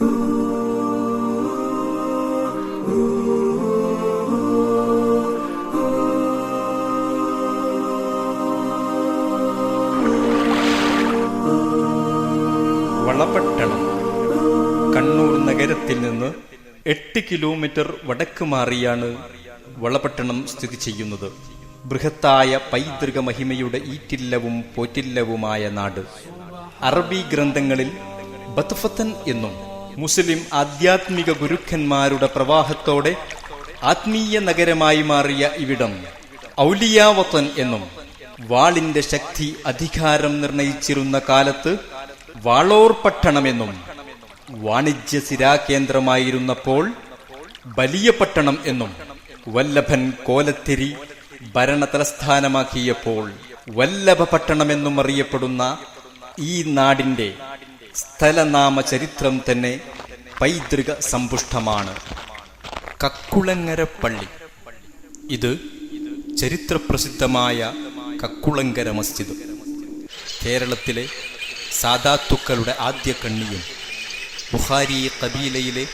വളപട്ടണം കണ്ണൂർ നഗരത്തിൽ നിന്ന് എട്ട് കിലോമീറ്റർ വടക്ക് മാറിയാണ് വളപട്ടണം സ്ഥിതി ചെയ്യുന്നത്. ബൃഹത്തായ പൈതൃക മഹിമയുടെ ഈറ്റില്ലവും പോറ്റില്ലവുമായ നാട്. അറബി ഗ്രന്ഥങ്ങളിൽ ബത്ഫത്തൻ എന്നും മുസ്ലിം ആധ്യാത്മിക ഗുരുക്കന്മാരുടെ പ്രവാഹത്തോടെ ആത്മീയ നഗരമായി മാറിയ ഇവിടം ഔലിയാവത്തൻ എന്നും വാളിന്റെ ശക്തി അധികാരം നിർണയിച്ചിരുന്ന കാലത്ത് വാളോർ പട്ടണമെന്നും വാണിജ്യ സിരാകേന്ദ്രമായിരുന്നപ്പോൾ വലിയ പട്ടണം എന്നും വല്ലഭൻ കോലത്തിരി ഭരണ തലസ്ഥാനമാക്കിയപ്പോൾ വല്ലഭ പട്ടണമെന്നും അറിയപ്പെടുന്ന ഈ നാടിന്റെ സ്ഥലനാമ ചരിത്രം തന്നെ പൈതൃക സമ്പുഷ്ടമാണ്. കക്കുളങ്ങര പള്ളി ഇത് ചരിത്രപ്രസിദ്ധമായ കക്കുളങ്കര മസ്ജിദ്. കേരളത്തിലെ സാദാത്തുക്കളുടെ ആദ്യ കണ്ണിയും ബുഖാരി കബീലയിലെ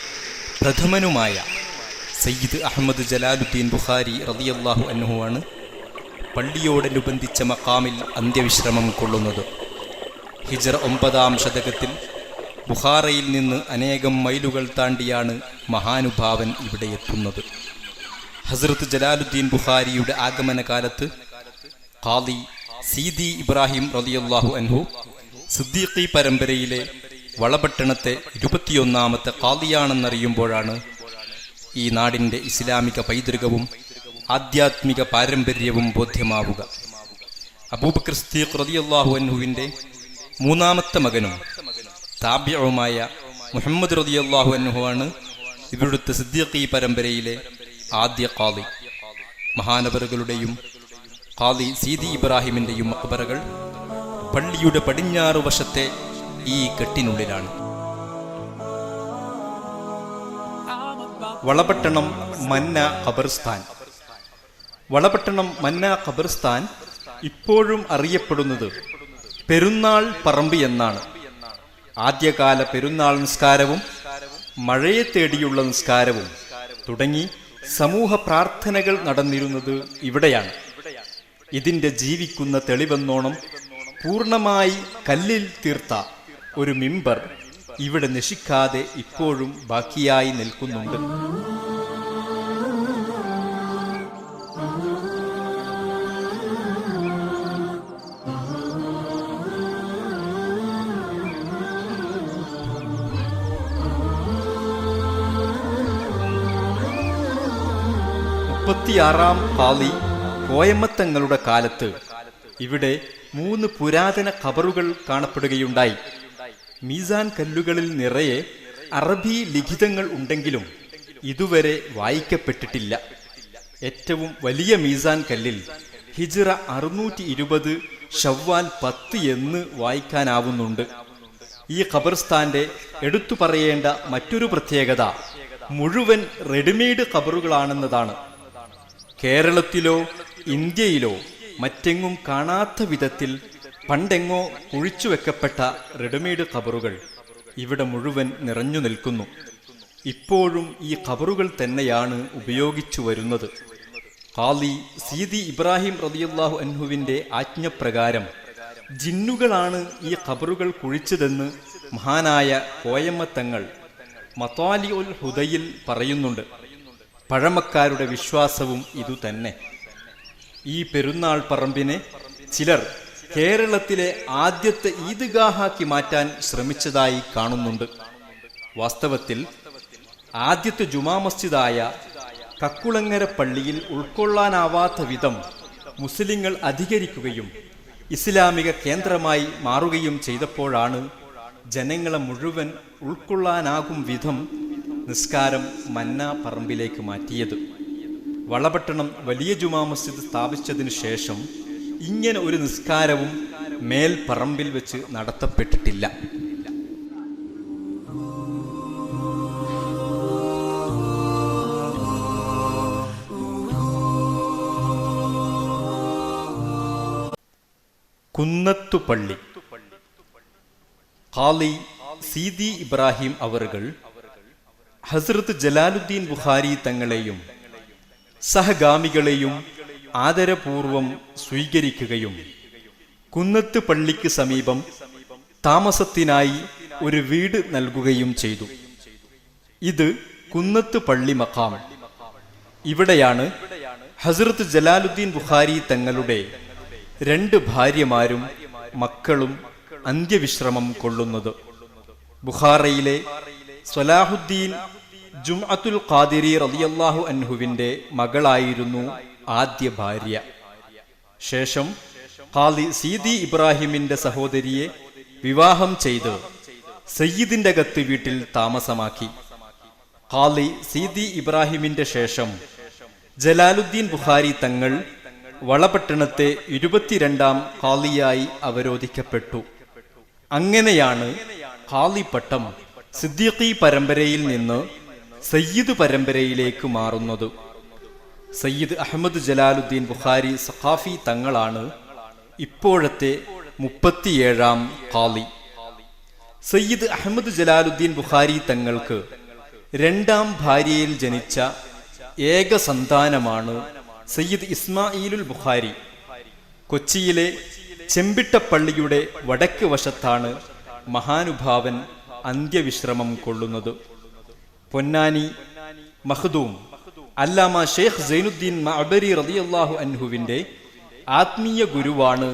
പ്രഥമനുമായ സയ്യിദ് അഹമ്മദ് ജലാലുദ്ദീൻ ബുഖാരി റളിയല്ലാഹു അനുഹുവാണ് പള്ളിയോടനുബന്ധിച്ച മക്കാമിൽ അന്ത്യവിശ്രമം കൊള്ളുന്നത്. ഹിജറ ഒമ്പതാം ശതകത്തിൽ ബുഹാറയിൽ നിന്ന് അനേകം മൈലുകൾ താണ്ടിയാണ് മഹാനുഭാവൻ ഇവിടെ എത്തുന്നത്. ഹസ്രത്ത് ജലാലുദ്ദീൻ ബുഹാരിയുടെ ആഗമന കാലത്ത് ഖാദി സീദി ഇബ്രാഹിം റളിയല്ലാഹു അൻഹു സിദ്ദീഖി പരമ്പരയിലെ വളപട്ടണത്തെ ഇരുപത്തിയൊന്നാമത്തെ ഖാദിയാണെന്നറിയുമ്പോഴാണ് ഈ നാടിന്റെ ഇസ്ലാമിക പൈതൃകവും ആധ്യാത്മിക പാരമ്പര്യവും ബോധ്യമാവുക. അബൂബക്കർ സിദ്ദീഖ് റളിയല്ലാഹു അൻഹുവിന്റെ മൂന്നാമത്തെ മകനും താബ്യവുമായ മുഹമ്മദ് റളിയല്ലാഹു അനുഹുവാണ് ഇവിടുത്തെ സിദ്ദീഖി പരമ്പരയിലെ ആദ്യ കാളി മഹാനവറുകളുടെയും കാളി സീദി ഇബ്രാഹിമിന്റെയും മക്ബറകൾ പള്ളിയുടെ പടിഞ്ഞാറ് വശത്തെ ഈ കെട്ടിനുള്ളിലാണ്. വളപട്ടണം മന്ന ഖബർസ്ഥാൻ. വളപട്ടണം മന്ന ഖബർസ്ഥാൻ ഇപ്പോഴും അറിയപ്പെടുന്നത് പെരുന്നാൾ പറമ്പ് എന്നാണ്. ആദ്യകാല പെരുന്നാൾ നിസ്കാരവും മഴയെ തേടിയുള്ള നിസ്കാരവും തുടങ്ങി സമൂഹ പ്രാർത്ഥനകൾ നടന്നിരുന്നത് ഇവിടെയാണ്. ഇതിന്റെ ജീവിക്കുന്ന തെളിവെന്നോണം പൂർണമായി കല്ലിൽ തീർത്ത ഒരു മിമ്പർ ഇവിടെ നശിക്കാതെ ഇപ്പോഴും ബാക്കിയായി നിൽക്കുന്നുണ്ട്. മുപ്പത്തിയാറാം പാളി കോയമ്മത്തങ്ങളുടെ കാലത്ത് ഇവിടെ മൂന്ന് പുരാതന ഖബറുകൾ കാണപ്പെടുകയുണ്ടായി. മീസാൻ കല്ലുകളിൽ നിറയെ അറബി ലിഖിതങ്ങൾ ഉണ്ടെങ്കിലും ഇതുവരെ വായിക്കപ്പെട്ടിട്ടില്ല. ഏറ്റവും വലിയ മീസാൻ കല്ലിൽ ഹിജിറ അറുന്നൂറ്റി ഇരുപത് ഷവ്വാൽ പത്ത് എന്ന് വായിക്കാനാവുന്നുണ്ട്. ഈ ഖബർസ്ഥാന്റെ എടുത്തു പറയേണ്ട മറ്റൊരു പ്രത്യേകത മുഴുവൻ റെഡിമെയ്ഡ് ഖബറുകളാണെന്നതാണ്. കേരളത്തിലോ ഇന്ത്യയിലോ മറ്റെങ്ങും കാണാത്ത വിധത്തിൽ പണ്ടെങ്ങോ ഒഴിച്ചു വെക്കപ്പെട്ട റെഡിമെയ്ഡ് ഖബറുകൾ ഇവിടെ മുഴുവൻ നിറഞ്ഞു നിൽക്കുന്നു. ഇപ്പോഴും ഈ ഖബറുകൾ തന്നെയാണ് ഉപയോഗിച്ചു വരുന്നത്. ഖാലി സീതി ഇബ്രാഹിം റതിയുല്ലാഹു അൻഹുവിന്റെ ആജ്ഞപ്രകാരം ജിന്നുകളാണ് ഈ ഖബറുകൾ കുഴിച്ചതെന്ന് മഹാനായ കോയമ്മത്തങ്ങൾ മത്താലി ഉൽ ഹുദയിൽ പറയുന്നുണ്ട്. പഴമക്കാരുടെ വിശ്വാസവും ഇതുതന്നെ ഈ പെരുന്നാൾ പറമ്പിനെ ചിലർ കേരളത്തിലെ ആദ്യത്തെ ഈദ്ഗാഹാക്കി മാറ്റാൻ ശ്രമിച്ചതായി കാണുന്നുണ്ട്. വാസ്തവത്തിൽ ആദ്യത്തെ ജുമാ മസ്ജിദായ കക്കുളങ്ങര പള്ളിയിൽ ഉൾക്കൊള്ളാനാവാത്ത വിധം മുസ്ലിങ്ങൾ അധികരിക്കുകയും ഇസ്ലാമിക കേന്ദ്രമായി മാറുകയും ചെയ്തപ്പോഴാണ് ജനങ്ങളെ മുഴുവൻ ഉൾക്കൊള്ളാനാകും വിധം നിസ്കാരം മന്ന പറമ്പിലേക്ക് മാറ്റിയത്. വളപട്ടണം വലിയ ജുമാ മസ്ജിദ് സ്ഥാപിച്ചതിനു ശേഷം ഇങ്ങനെ ഒരു നിസ്കാരവും മേൽ പറമ്പിൽ വെച്ച് നടത്തപ്പെട്ടിട്ടില്ല. കുന്നത്തുപള്ളി ഖാലി സീതി ഇബ്രാഹിം അവറുകൾ ഹസ്രത്ത് ജലാലുദ്ദീൻ ബുഖാരി തങ്ങളെയും സഹഗാമികളെയും ആദരപൂർവം സ്വീകരിക്കുകയും കുന്നത്ത് പള്ളിക്ക് സമീപം താമസത്തിനായി ഒരു വീട് നൽകുകയും ചെയ്തു. ഇത് കുന്നത്ത് പള്ളി മക്കാം ഇവിടെയാണ് ഹസ്രത്ത് ജലാലുദ്ദീൻ ബുഖാരി തങ്ങളുടെ രണ്ട് ഭാര്യമാരും മക്കളും അന്ത്യവിശ്രമം കൊള്ളുന്നത്. ബുഖാറയിലെ സ്വലാഹുദ്ദീൻ ജുംഅത്തുൽ ഖാദിരി റളിയല്ലാഹു അൻഹുവിന്റെ മകളായിരുന്നു ആദ്യ ഭാര്യ. ശേഷം ഖാലി സീതി ഇബ്രാഹിമിന്റെ സഹോദരിയെ വിവാഹം ചെയ്ത് സയ്യിദിന്റെ കത്ത് വീട്ടിൽ താമസമാക്കി. ഖാലി സീതി ഇബ്രാഹിമിന്റെ ശേഷം ജലാലുദ്ദീൻ ബുഖാരി തങ്ങൾ വളപട്ടണത്തെ ഇരുപത്തിരണ്ടാം ഖാലിയായി അവരോധിക്കപ്പെട്ടു. അങ്ങനെയാണ് ഖാലി പട്ടം സിദ്ദീഖി പരമ്പരയിൽ നിന്ന് സയ്യിദ് പരമ്പരയിലേക്ക് മാറുന്നത്. സയ്യിദ് അഹമ്മദ് ജലാലുദ്ദീൻ ബുഖാരി സഖാഫി തങ്ങളാണ് ഇപ്പോഴത്തെ മുപ്പത്തിയേഴാം ഖാലി. സയ്യിദ് അഹമ്മദ് ജലാലുദ്ദീൻ ബുഖാരി തങ്ങൾക്ക് രണ്ടാം ഭാര്യയിൽ ജനിച്ച ഏക സന്താനമാണ് സയ്യിദ് ഇസ്മായിലുൽ ബുഖാരി. കൊച്ചിയിലെ ചെമ്പിട്ടപ്പള്ളിയുടെ വടക്ക് വശത്താണ് മഹാനുഭാവൻ അന്ത്യവിശ്രമം കൊള്ളുന്നത്. പൊന്നാനി മഹദൂം അല്ലാമ ഷെയ്ഖ് സൈനുദ്ദീൻ മഅബരി റളിയല്ലാഹു അൻഹുവിന്റെ ആത്മീയ ഗുരുവാണ്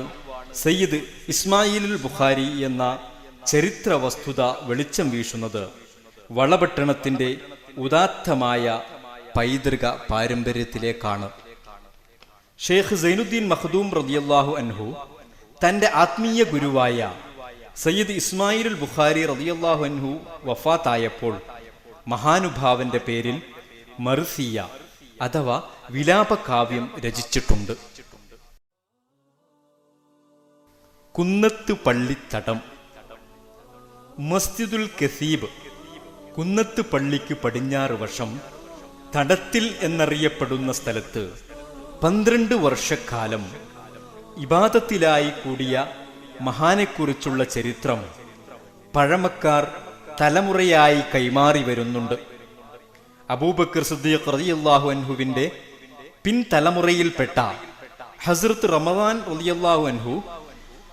സയ്യിദ് ഇസ്മായിലുൽ ബുഖാരി എന്ന ചരിത്ര വസ്തുത വെളിച്ചം വീശുന്നത്. വളപട്ടണത്തിന്റെ ഉദാത്തമായ പൈതൃക പാരമ്പര്യത്തിലേക്കാണ്. ഷെയ്ഖ് സൈനുദ്ദീൻ മഖ്ദൂം റളിയല്ലാഹു അൻഹു തന്റെ ആത്മീയ ഗുരുവായ സയ്യിദ് ഇസ്മായിലുൽ ബുഖാരി റളിയല്ലാഹു അൻഹു വഫാത്തായപ്പോൾ മഹാനുഭാവന്റെ പേരിൽ മർസിയ അഥവാ വിലാപകാവ്യം രചിച്ചിട്ടുണ്ട്. കുന്നത്ത് പള്ളിത്തടം. മസ്ജിദുൽ കസീബ് കുന്നത്ത് പള്ളിക്ക് പടിഞ്ഞാറ് വർഷം തടത്തിൽ എന്നറിയപ്പെടുന്ന സ്ഥലത്ത് പന്ത്രണ്ട് വർഷക്കാലം ഇബാദത്തിലായി കൂടിയ മഹാനെക്കുറിച്ചുള്ള ചരിത്രം പഴമക്കാർ തലമുറയായി കൈമാറി വരുന്നുണ്ട്. അബൂബക്കർ സിദ്ദീഖ് റളിയല്ലാഹു അൻഹുവിന്റെ പിൻതലമുറയിൽപ്പെട്ട ഹസ്രത്ത് റമദാൻ റളിയല്ലാഹു അൻഹു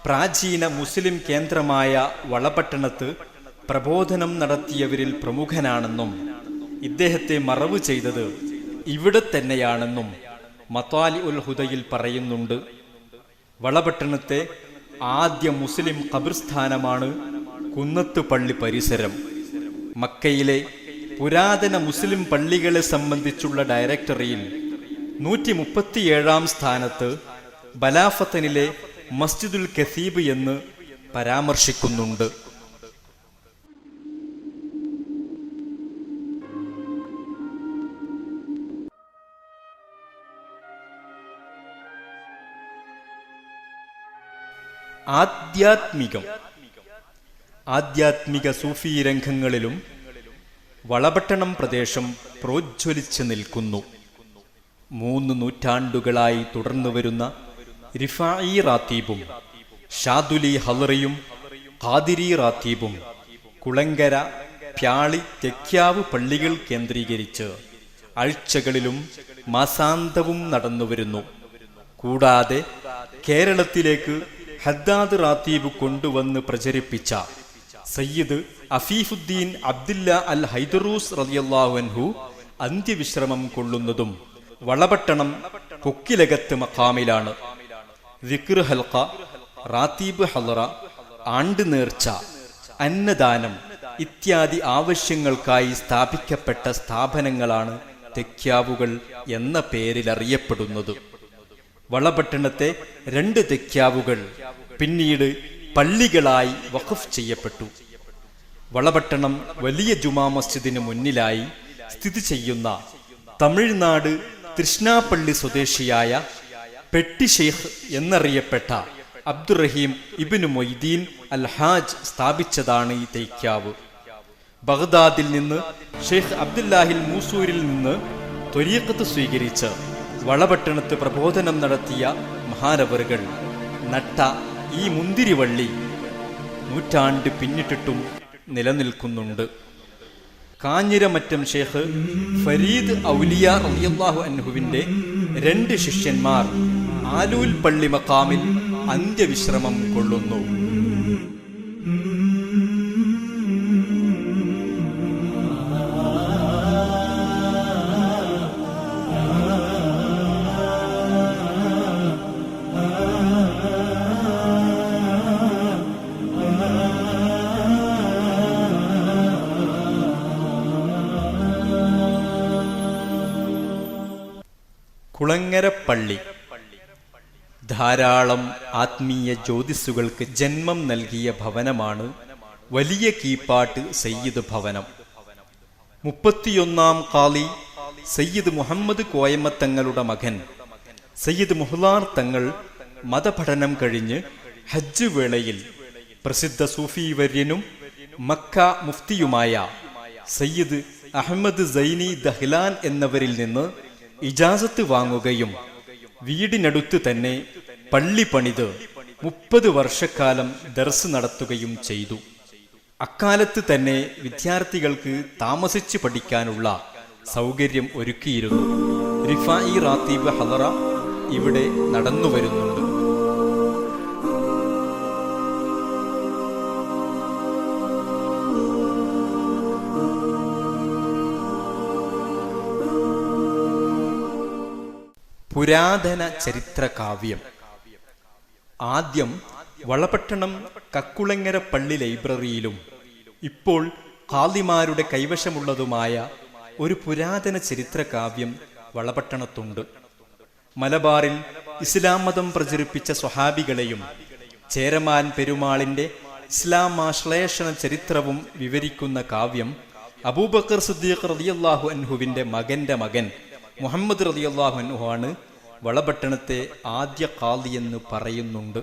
പ്രാചീന മുസ്ലിം കേന്ദ്രമായ വളപട്ടണത്ത് പ്രബോധനം നടത്തിയവരിൽ പ്രമുഖനാണെന്നും ഇദ്ദേഹത്തെ മറവ് ചെയ്തത് ഇവിടെ തന്നെയാണെന്നും മത്താലി ഉൽ ഹുദയിൽ പറയുന്നുണ്ട്. വളപട്ടണത്തെ ആദ്യ മുസ്ലിം ഖബർസ്ഥാനമാണ് കുന്നത്ത് പള്ളി പരിസരം. മക്കയിലെ പുരാതന മുസ്ലിം പള്ളികളെ സംബന്ധിച്ചുള്ള ഡയറക്ടറിയിൽ നൂറ്റി മുപ്പത്തിയേഴാം സ്ഥാനത്ത് ബലാഫത്തനിലെ മസ്ജിദുൽ കസീബ് എന്ന് പരാമർശിക്കുന്നുണ്ട്. ആധ്യാത്മികം ആധ്യാത്മിക സൂഫി രംഗങ്ങളിലും വളപട്ടണം പ്രദേശം പ്രോജ്വലിച്ച് നിൽക്കുന്നു. മൂന്ന് നൂറ്റാണ്ടുകളായി തുടർന്നു വരുന്ന റിഫായി റാത്തീബും ഷാദുലി ഹലറിയും ഖാദിരി റാത്തീബും കുളങ്കര പ്യാളി തെക്യാവ് പള്ളികൾ കേന്ദ്രീകരിച്ച് ആഴ്ചകളിലും മാസാന്തവും നടന്നുവരുന്നു കൂടാതെ കേരളത്തിലേക്ക് ഹദ്ദാദ് റാത്തീബ് കൊണ്ടുവന്ന് പ്രചരിപ്പിച്ച സയ്യിദ് അഫീഫുദ്ദീൻ അബ്ദുല്ല അൽ ഹൈദറൂസ് റളിയല്ലാഹു അൻഹു അന്ത്യവിശ്രമം കൊള്ളുന്നതും വളപട്ടണം കൊക്കിലകത്ത് മഖാമിലാണ്. ഹൽക്ക റാത്തീബ് ഹലറ ആണ്ട് നേർച്ച അന്നദാനം ഇത്യാദി ആവശ്യങ്ങൾക്കായി സ്ഥാപിക്കപ്പെട്ട സ്ഥാപനങ്ങളാണ് തെക്യാവുകൾ എന്ന പേരിൽ അറിയപ്പെടുന്നത് വളപട്ടണത്തെ രണ്ട് തെക്യാവുകൾ പിന്നീട് പള്ളികളായി വഖഫ് ചെയ്യപ്പെട്ടു. വളപട്ടണം വലിയ ജുമാ മസ്ജിദിന് മുന്നിലായി സ്ഥിതി ചെയ്യുന്ന തമിഴ്നാട് തൃഷ്ണാപ്പള്ളി സ്വദേശിയായ പെട്ടി ഷെയ്ഖ് എന്നറിയപ്പെട്ട അബ്ദുറഹീം ഇബിന് മൊയ്തീൻ അൽ ഹാജ് സ്ഥാപിച്ചതാണ് ഈ തൈക്കാവ്. ബഗ്ദാദിൽ നിന്ന് ഷെയ്ഖ് അബ്ദുല്ലാഹിൽ മൂസൂരിൽ നിന്ന് ത്വരീക്കത്ത് സ്വീകരിച്ച് വളപട്ടണത്ത് പ്രബോധനം നടത്തിയ മഹാനവറുകൾ നട്ട ഈ മുന്തിരിവള്ളി നൂറ്റാണ്ട് പിന്നിട്ടിട്ടും നിലനിൽക്കുന്നുണ്ട്. കാഞ്ഞിരമറ്റം ഷേഖ് ഫരീദ് ഔലിയ റളിയല്ലാഹു അൻഹുവിന്റെ രണ്ട് ശിഷ്യന്മാർ ആലൂൽ പള്ളി മക്കാമിൽ അന്ത്യവിശ്രമം കൊള്ളുന്നു. കുളങ്ങരപ്പള്ളി. ധാരാളം ആത്മീയ ജ്യോതിസുകൾക്ക് ജന്മം നൽകിയ ഭവനമാണ് വലിയ കീപ്പാട്ട് സയ്യിദ് ഭവനം. മുപ്പത്തിയൊന്നാം കാളി സയ്യിദ് മുഹമ്മദ് കോയമ്മത്തങ്ങളുടെ മകൻ. സയ്യിദ് മുഹ്ലാർ തങ്ങൾ മതപഠനം കഴിഞ്ഞ് ഹജ്ജ് വേളയിൽ പ്രസിദ്ധ സൂഫി വര്യനും മക്ക മുഫ്തിയുമായ സയ്യിദ് അഹമ്മദ് സൈനി ദഹ്ലാൻ എന്നവരിൽ നിന്ന് ഇജാസത്ത് വാങ്ങുകയും വീടിനടുത്ത് തന്നെ പള്ളി പണിത് മുപ്പത് വർഷക്കാലം ദർസ് നടത്തുകയും ചെയ്തു. അക്കാലത്ത് തന്നെ വിദ്യാർത്ഥികൾക്ക് താമസിച്ച് പഠിക്കാനുള്ള സൗകര്യം ഒരുക്കിയിരുന്നു. റിഫായി റാത്തീബ് ഹലറ ഇവിടെ നടന്നു വരുന്നുണ്ട് പുരാതന ചരിത്ര കാവ്യം ആദ്യം വളപട്ടണം കക്കുളങ്ങര പള്ളി ലൈബ്രറിയിലും ഇപ്പോൾ ഖാദിമാരുടെ കൈവശമുള്ളതുമായ ഒരു പുരാതന ചരിത്ര കാവ്യം വളപട്ടണത്തുണ്ട്. മലബാറിൽ ഇസ്ലാം മതം പ്രചരിപ്പിച്ച സ്വഹാബികളെയും ചേരമാൻ പെരുമാളിന്റെ ഇസ്ലാം ആശ്ലേഷണ ചരിത്രവും വിവരിക്കുന്ന കാവ്യം അബൂബക്കർ സുദ്ദീഖ് റളിയല്ലാഹു അൻഹുവിന്റെ മകന്റെ മകൻ മുഹമ്മദ് റളിയല്ലാഹു അൻഹു ആണ്. വളപട്ടണത്തെ ആദ്യ കാതി എന്ന് പറയുന്നുണ്ട്.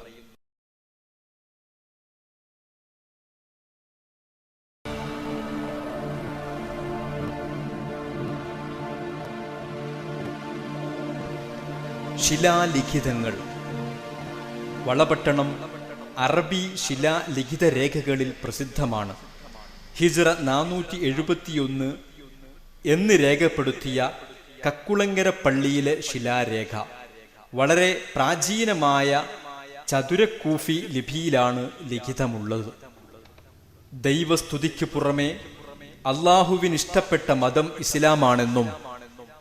ശിലാലിഖിതങ്ങൾ. വളപട്ടണം അറബി ശിലാലിഖിത രേഖകളിൽ പ്രസിദ്ധമാണ്. ഹിജ്റ നാനൂറ്റി എഴുപത്തിയൊന്ന് എന്ന് രേഖപ്പെടുത്തിയ കക്കുളങ്ങര പള്ളിയിലെ ശിലാരേഖ. വളരെ പ്രാചീനമായ ചതുരക്കൂഫി ലിപിയിലാണ് ലിഖിതമുള്ളത്. ദൈവസ്തുതിക്ക് പുറമെ അള്ളാഹുവിനിഷ്ടപ്പെട്ട മതം ഇസ്ലാമാണെന്നും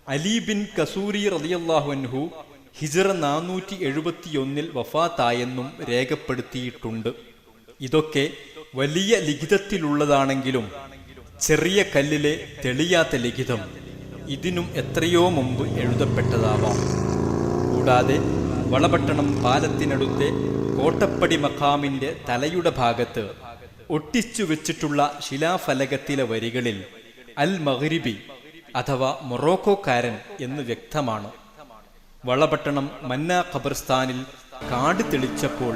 അലി ബിൻ കസൂരി റളിയല്ലാഹു അൻഹു ഹിജറ നാനൂറ്റി എഴുപത്തിയൊന്നിൽ വഫാത്തായെന്നും രേഖപ്പെടുത്തിയിട്ടുണ്ട്. ഇതൊക്കെ വലിയ ലിഖിതത്തിലുള്ളതാണെങ്കിലും ചെറിയ കല്ലിലെ തെളിയാത്ത ലിഖിതം. ഇതിനും എത്രയോ മുമ്പ് എഴുതപ്പെട്ടതാവാം. കൂടാതെ വളപട്ടണം പാലത്തിനടുത്തെ കോട്ടപ്പടി മഖാമിന്റെ തലയുടെ ഭാഗത്ത് ഒട്ടിച്ചു വെച്ചിട്ടുള്ള ശിലാഫലകത്തിലെ വരികളിൽ അൽ മഗ്രിബി അഥവാ മൊറോക്കോക്കാരൻ എന്ന് വ്യക്തമാണ്. വളപട്ടണം മന്ന ഖബർസ്ഥാനിൽ കാട് തെളിച്ചപ്പോൾ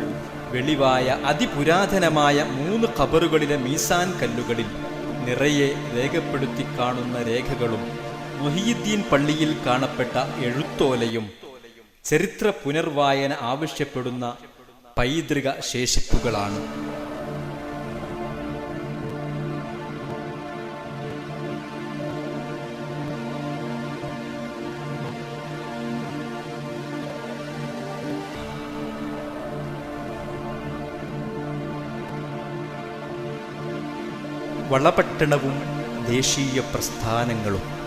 വെളിവായ അതിപുരാതനമായ മൂന്ന് ഖബറുകളിലെ മീസാൻ കല്ലുകളിൽ നിറയെ രേഖപ്പെടുത്തി കാണുന്ന രേഖകളും മൊഹീദ്ദീൻ പള്ളിയിൽ കാണപ്പെട്ട എഴുത്തോലയും ചരിത്ര പുനർവായന ആവശ്യപ്പെടുന്ന പൈതൃക ശേഷിപ്പുകളാണ്. വളപട്ടണവും ദേശീയ പ്രസ്ഥാനങ്ങളും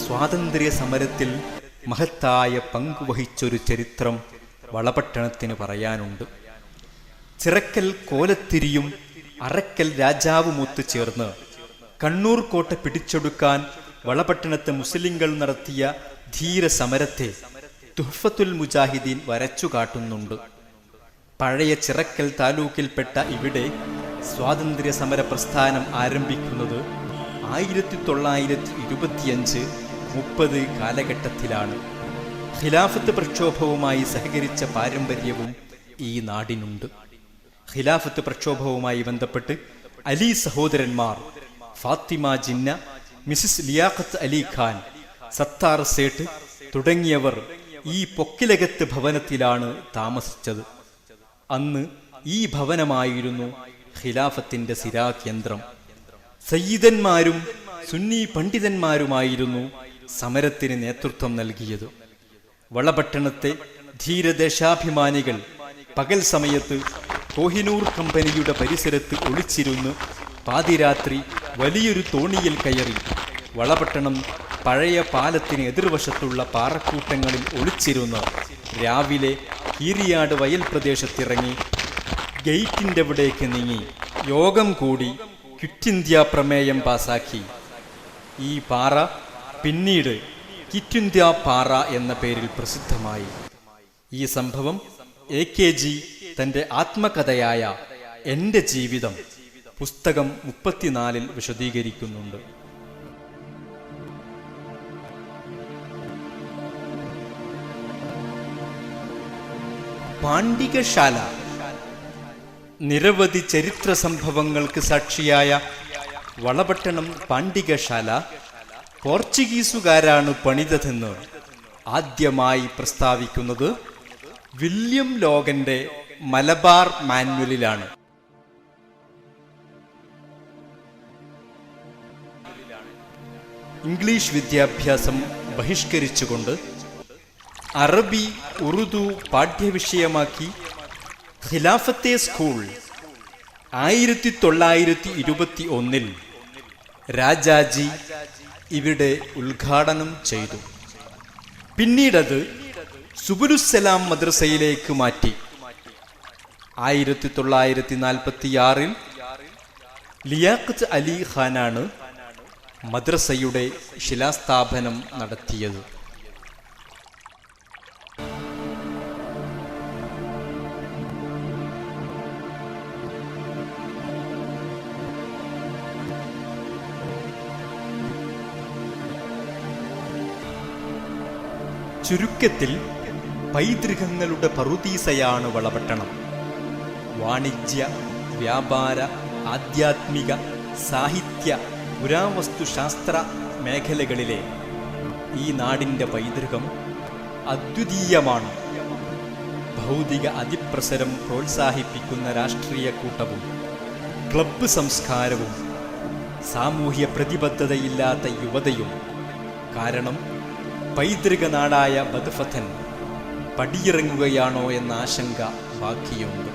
സ്വാതന്ത്ര്യ സമരത്തിൽ മഹത്തായ പങ്കുവഹിച്ചൊരു ചരിത്രം വളപട്ടണത്തിന് പറയാനുണ്ട്. ചിറക്കൽ കോലത്തിരിയും അറക്കൽ രാജാവുമൊത്തു ചേർന്ന് കണ്ണൂർ കോട്ട പിടിച്ചെടുക്കാൻ വളപട്ടണത്തെ മുസ്ലിങ്ങൾ നടത്തിയ ധീര സമരത്തെ തുഹഫത്തുൽ മുജാഹിദീൻ വരച്ചു കാട്ടുന്നുണ്ട് പഴയ ചിറക്കൽ താലൂക്കിൽപ്പെട്ട ഇവിടെ സ്വാതന്ത്ര്യ സമര പ്രസ്ഥാനം ആരംഭിക്കുന്നത് ആയിരത്തി തൊള്ളായിരത്തി ഇരുപത്തിയഞ്ച് മുപ്പത് കാലഘട്ടത്തിലാണ്. ഖിലാഫത്ത് പ്രക്ഷോഭവുമായി സഹകരിച്ച പാരമ്പര്യവും ഈ നാടിനുണ്ട്. ഖിലാഫത്ത് പ്രക്ഷോഭവുമായി ബന്ധപ്പെട്ട് അലി സഹോദരന്മാർ ഫാത്തിമ ജിന്ന മിസിസ് ലിയാഖത്ത് അലി ഖാൻ സത്താർ സേട്ട് തുടങ്ങിയവർ ഈ പൊക്കിലകത്ത് ഭവനത്തിലാണ് താമസിച്ചത്. അന്ന് ഈ ഭവനമായിരുന്നു ഖിലാഫത്തിന്റെ സിരാ കേന്ദ്രം. സയ്യിദന്മാരും സുന്നി പണ്ഡിതന്മാരുമായിരുന്നു സമരത്തിന് നേതൃത്വം നൽകിയത്. വളപട്ടണത്തെ ധീരദേശാഭിമാനികൾ പകൽ സമയത്ത് കോഹിനൂർ കമ്പനിയുടെ പരിസരത്ത് ഒളിച്ചിരുന്ന് പാതിരാത്രി വലിയൊരു തോണിയിൽ കയറി. വളപട്ടണം പഴയ പാലത്തിന് എതിർവശത്തുള്ള പാറക്കൂട്ടങ്ങളിൽ ഒളിച്ചിരുന്ന് രാവിലെ കീരിയാട് വയൽ പ്രദേശത്തിറങ്ങി ഗേറ്റിന്റെ അവിടേക്ക് നീങ്ങി. യോഗം കൂടി ക്വിറ്റ് ഇന്ത്യ പ്രമേയം പാസാക്കി. ഈ പാറ പിന്നീട് കിറ്റ് ഇന്ത്യ പാറ എന്ന പേരിൽ പ്രസിദ്ധമായി. ഈ സംഭവം എ കെ ജി തന്റെ ആത്മകഥയായ എന്റെ ജീവിതം പുസ്തകം മുപ്പത്തിനാലിൽ വിശദീകരിക്കുന്നുണ്ട്. പാണ്ഡികശാല നിരവധി ചരിത്ര സംഭവങ്ങൾക്ക് സാക്ഷിയായ വളപട്ടണം പാണ്ഡികശാല പോർച്ചുഗീസുകാരാണ് പണിതതെന്ന് ആദ്യമായി പ്രസ്താവിക്കുന്നത് വില്യം ലോഗന്റെ മലബാർ മാനുവലിലാണ്. ഇംഗ്ലീഷ് വിദ്യാഭ്യാസം ബഹിഷ്കരിച്ചുകൊണ്ട് അറബി ഉറുദു പാഠ്യവിഷയമാക്കി ഖിലാഫത്തെ സ്കൂൾ ആയിരത്തി തൊള്ളായിരത്തി ഇരുപത്തി ഒന്നിൽ രാജാജി ഇവിടെ ഉദ്ഘാടനം ചെയ്തു. പിന്നീടത് സുബുലുസലാം മദ്രസയിലേക്ക് മാറ്റി. ആയിരത്തി തൊള്ളായിരത്തി നാൽപ്പത്തിയാറിൽ ലിയാഖത്ത് അലി ഖാനാണ് മദ്രസയുടെ ശിലാസ്ഥാപനം നടത്തിയത്. ചുരുക്കത്തിൽ പൈതൃകങ്ങളുടെ പറുദീസയാണ് വളപട്ടണം. വാണിജ്യ വ്യാപാര ആധ്യാത്മിക സാഹിത്യ പുരാവസ്തുശാസ്ത്ര മേഖലകളിലെ ഈ നാടിന്റെ പൈതൃകം അദ്വിതീയമാണ്. ഭൗതിക അതിപ്രസരം പ്രോത്സാഹിപ്പിക്കുന്ന രാഷ്ട്രീയ കൂട്ടവും ക്ലബ്ബ് സംസ്കാരവും സാമൂഹ്യ പ്രതിബദ്ധതയില്ലാത്ത യുവതയും കാരണം പൈതൃക നാടായ ബദ്ഫഥൻ പടിയിറങ്ങുകയാണോ എന്ന ആശങ്ക ബാക്കിയുണ്ട്.